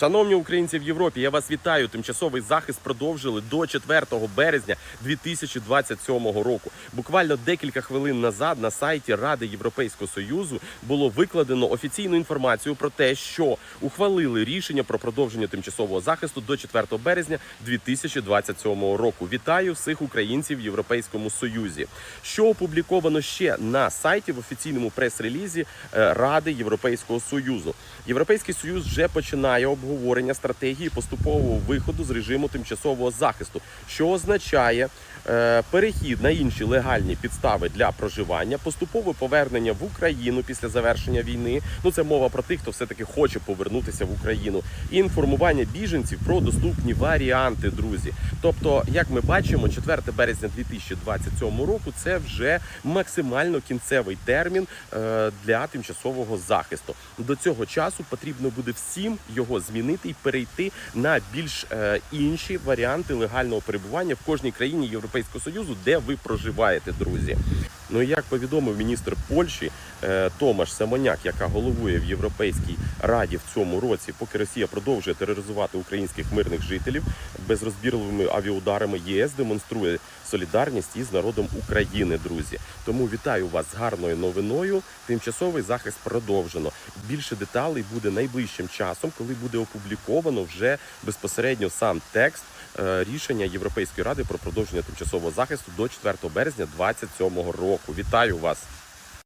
Шановні українці в Європі, я вас вітаю. Тимчасовий захист продовжили до 4 березня 2027 року. Буквально декілька хвилин назад на сайті Ради Європейського Союзу було викладено офіційну інформацію про те, що ухвалили рішення про продовження тимчасового захисту до 4 березня 2027 року. Вітаю всіх українців в Європейському Союзі. Що опубліковано ще на сайті в офіційному прес-релізі е, Ради Європейського Союзу. Європейський Союз вже починає обговорення стратегії поступового виходу з режиму тимчасового захисту, що означає е, перехід на інші легальні підстави для проживання, поступове повернення в Україну після завершення війни. Ну це мова про тих, хто все таки хоче повернутися в Україну, і інформування біженців про доступні варіанти, друзі. Тобто, як ми бачимо, 4 березня 2027 року це вже максимально кінцевий термін е, для тимчасового захисту. До цього часу потрібно буде всім його змінити і перейти на більш е, інші варіанти легального перебування в кожній країні Європейського союзу, де ви проживаєте, друзі. Ну і як повідомив міністр Польщі е, Томаш Самоняк, яка головує в Європейській раді в цьому році, поки Росія продовжує тероризувати українських мирних жителів безрозбірливими авіаударами, ЄС демонструє солідарність із народом України, друзі. Тому вітаю вас з гарною новиною. Тимчасовий захист продовжено. Більше деталей буде найближчим часом, коли буде опубліковано вже безпосередньо сам текст е, рішення Європейської ради про продовження тимчасового захисту до 4 березня 2027 року. Вітаю вас!